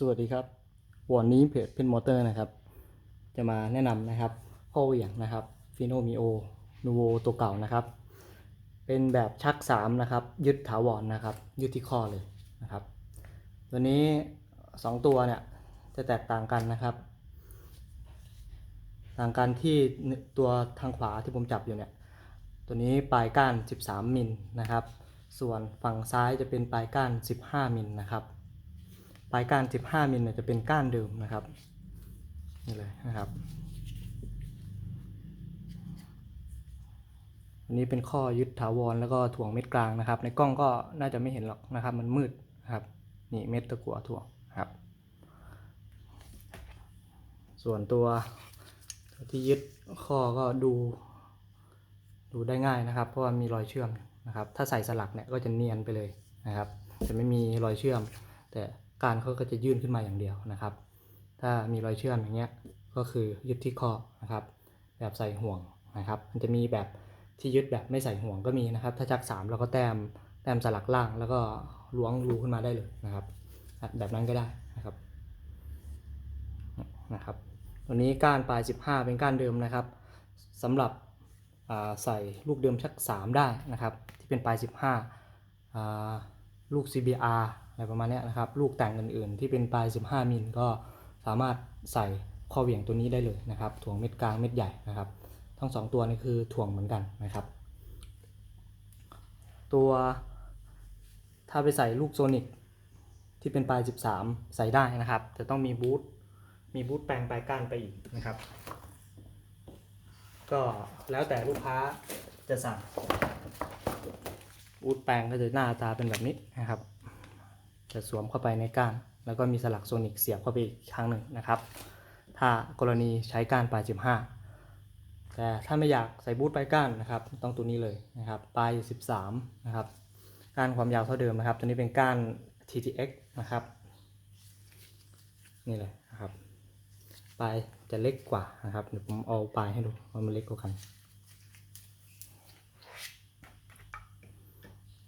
สวัสดีครับ วันนี้เพจเพนมอเตอร์นะครับ จะมาแนะนำนะครับข้อเหวี่ยงนะครับฟิโนมิโอนูโวตัวเก่านะครับ เป็นแบบชัก 3 นะครับ ยึดถาวรนะครับ ยึดที่ข้อเลยนะครับ ตัวนี้ 2 ตัวเนี่ย จะแตกต่างกันนะครับ ต่างกันที่ตัวทางขวาที่ผมจับอยู่เนี่ย ตัวนี้ปลายก้าน 13 มิลนะครับ ส่วนฝั่งซ้ายจะเป็นปลายก้าน 15 มิลนะครับ ปลายก้าน 15 มิลเนี่ยจะเป็นก้านเดิมนะครับนี่เลยนะครับอันนี้เป็นข้อยึดถาวรแล้วก็ถ่วงเม็ดกลางนะครับ ในกล้องก็น่าจะไม่เห็นหรอกนะครับ มันมืดนะครับนี่เม็ดตะกั่วถ่วงครับ ส่วนตัวที่ยึดข้อก็ดู ดูได้ง่ายนะครับ เพราะว่ามีรอยเชื่อมนะครับ ถ้าใส่สลักเนี่ยก็จะเนียนไปเลยนะครับ จะไม่มีรอยเชื่อมแต่ การเขาก็จะยื่นขึ้นมาอย่างเดียวนะครับ ถ้ามีรอยเชื่อมอย่างเงี้ยก็คือยึดที่ข้อนะครับ แบบใส่ห่วงนะครับ มันจะมีแบบที่ยึดแบบไม่ใส่ห่วงก็มีนะครับ ถ้าชักสามเราก็แต้มแต้มสลักล่างแล้วก็ล้วงรูขึ้นมาได้เลยนะครับ แบบนั้นก็ได้นะครับนะครับตัวนี้ก้านปลาย 15 เป็นก้านเดิมนะครับสำหรับใส่ลูกเดิมชัก 3 ได้นะครับ ที่เป็นปลาย 15อ่าลูก CBR อะไรประมาณนี้นะครับ ลูกแต่งอื่นๆ ที่เป็นปลาย 15 มิลก็สามารถใส่ข้อเหวี่ยงตัวนี้ได้เลยนะครับ ถ่วงเม็ดกลางเม็ดใหญ่นะครับ ทั้ง 2 ตัวนี้คือถ่วงเหมือนกันนะครับ ตัวถ้าไปใส่ลูกโซนิกที่เป็นปลาย 13 ใส่ได้นะครับ แต่ต้องมีบูทมีบูทแปลงปลายก้านไปอีกนะครับ ก็แล้วแต่ลูกค้าจะสั่งบูทแปลงก็จะหน้าตาเป็นแบบนี้นะครับ จะสวมเข้าไปในก้าน แล้วก็มีสลักโซนิกเสียบเข้าไปอีกครั้งหนึ่งนะครับ ถ้ากรณีใช้ก้านปลาย15 แต่ถ้าไม่อยากใส่บูทปลายก้านนะครับ ต้องตัวนี้เลยนะครับปลาย13 นะครับ ก้านความยาวเท่าเดิมนะครับ ตัวนี้เป็นก้าน TTX นะครับ นี่เลยนะครับ ปลายจะเล็กกว่านะครับ เดี๋ยวผมเอาปลายให้ดูว่ามันเล็กกว่ากัน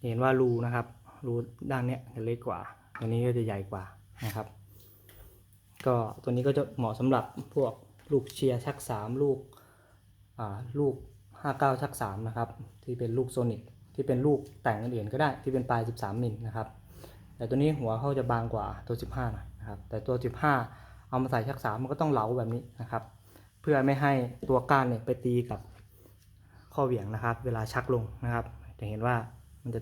เห็นว่ารูนะครับ รูด้านเนี้ยจะเล็กกว่า ตัวนี้ก็จะใหญ่กว่านะครับ ก็ตัวนี้ก็จะเหมาะสำหรับพวกลูกเชียร์ชักสามลูกอ่าลูก 59 ชัก 3 นะครับ ที่เป็นลูกโซนิกที่เป็นลูกแต่งอื่นๆก็ได้ที่เป็นปลาย 13 มิลนะครับ แต่ตัวนี้หัวเขาจะบางกว่าตัว 15หน่อยนะครับ แต่ตัว 15 เอามาใส่ชัก 3 มันก็ต้องเหลาแบบนี้นะครับ เพื่อไม่ให้ตัวก้านเนี่ยไปตีกับข้อเหวี่ยงนะครับ เวลาชักลงนะครับ จะเห็นว่ามันจะ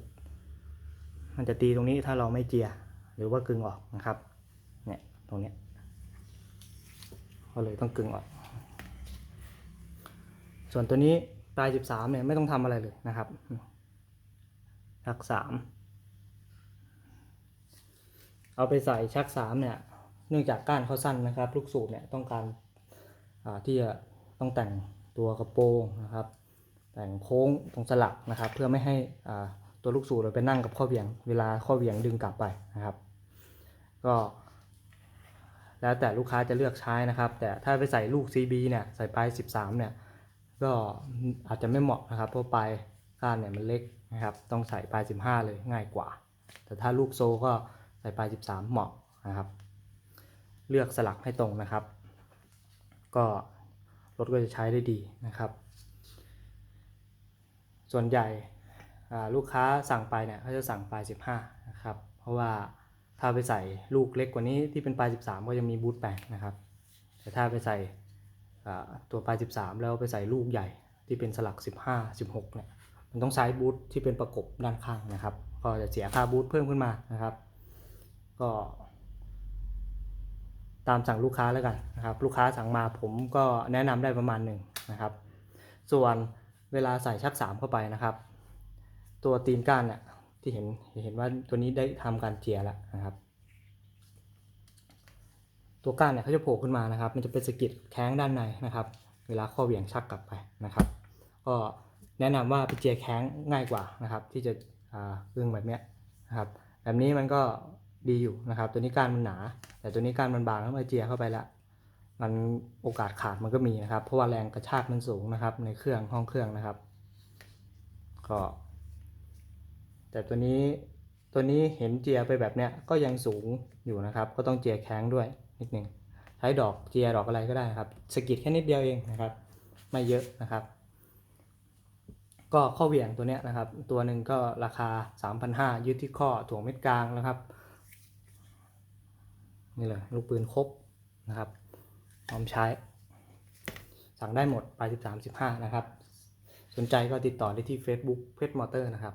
มันจะตีตรงนี้ถ้าเราไม่เจีย หรือว่ากึงออกนะครับ เนี่ยตรงนี้ก็เลยต้องกึงออก ส่วนตัวนี้ปลาย13เนี่ยไม่ต้องทำอะไรเลยนะครับชัก3เอาไปใส่ชัก3เนี่ยเนื่องจากก้านเขาสั้นนะครับ ลูกสูบเนี่ยต้องการที่จะต้องแต่งตัวกระโปรงนะครับ แต่งโค้งตรงสลักนะครับ เพื่อไม่ให้อ่า ตัวลูกสูบเราไปนั่งกับข้อเหวี่ยง เวลาข้อเหวี่ยงดึงกลับไปนะครับ ก็ แล้วแต่ลูกค้าจะเลือกใช้นะครับ แต่ถ้าไปใส่ลูก CB เนี่ยใส่ปลาย 13 เนี่ยก็อาจจะไม่เหมาะนะครับเพราะปลายก้านเนี่ยมันเล็กนะครับ ต้องใส่ปลาย 15 เลยง่ายกว่า แต่ถ้าลูกโซก็ใส่ปลาย 13 เหมาะนะครับ เลือกสลักให้ตรงนะครับ ก็รถก็จะใช้ได้ดีนะครับ ส่วนใหญ่ ลูกค้าสั่งไปเนี่ยเขาจะสั่งปลาย 15 นะครับ เพราะว่าถ้าไปใส่ลูกเล็กกว่านี้ที่เป็นปลาย 13 ก็จะมีบูทแปลงนะครับ แต่ถ้าไปใส่ตัวปลาย 13 แล้วไปใส่ลูกใหญ่ที่เป็นสลัก 15 16 เนี่ย มันต้องใช้บูทที่เป็นประกบด้านข้างนะครับ ก็จะเสียค่าบูทเพิ่มขึ้นมานะครับ ก็ ตามสั่งลูกค้าแล้วกันนะครับ ลูกค้าสั่งมาผมก็แนะนำได้ประมาณหนึ่งนะครับ ส่วนเวลาใส่ชัก 3 เข้าไปนะครับ ตัวตีนก้านเนี่ยที่เห็นเห็นว่าตัวนี้ได้ทำการเจียแล้วนะครับ ตัวก้านเนี่ยเขาจะโผล่ขึ้นมานะครับ มันจะเป็นสกิดแข้งด้านในนะครับ เวลาข้อเหวี่ยงชักกลับไปนะครับ ก็แนะนำว่าไปเจียแข้งง่ายกว่านะครับ ที่จะอ่าอึ้งแบบเนี้ยนะครับแบบนี้มันก็ดีอยู่นะครับ ตัวนี้ก้านมันหนา แต่ตัวนี้ก้านมันบางแล้วมาเจียเข้าไปแล้วมันโอกาสขาดมันก็มีนะครับ เพราะว่าแรงกระชากมันสูงนะครับ ในเครื่องห้องเครื่องนะครับ ก็ แต่ตัวนี้ตัวนี้เห็นเจียไปแบบเนี้ยก็ยังสูงอยู่นะครับ ก็ต้องเจียแข้งด้วยนิดนึงใช้ดอกเจียดอกอะไรก็ได้ครับสกิดแค่นิดเดียวเองนะครับ ไม่เยอะนะครับ ก็ข้อเหวี่ยงตัวเนี้ยนะครับ ตัวหนึ่งก็ราคา 3,500ยึดที่ข้อถ่วงเม็ดกลางนะครับนี่เลยลูกปืนครบนะครับพร้อมใช้ สั่งได้หมดไป13 15นะครับ สนใจก็ติดต่อได้ที่ Facebook เพชรมอเตอร์นะครับ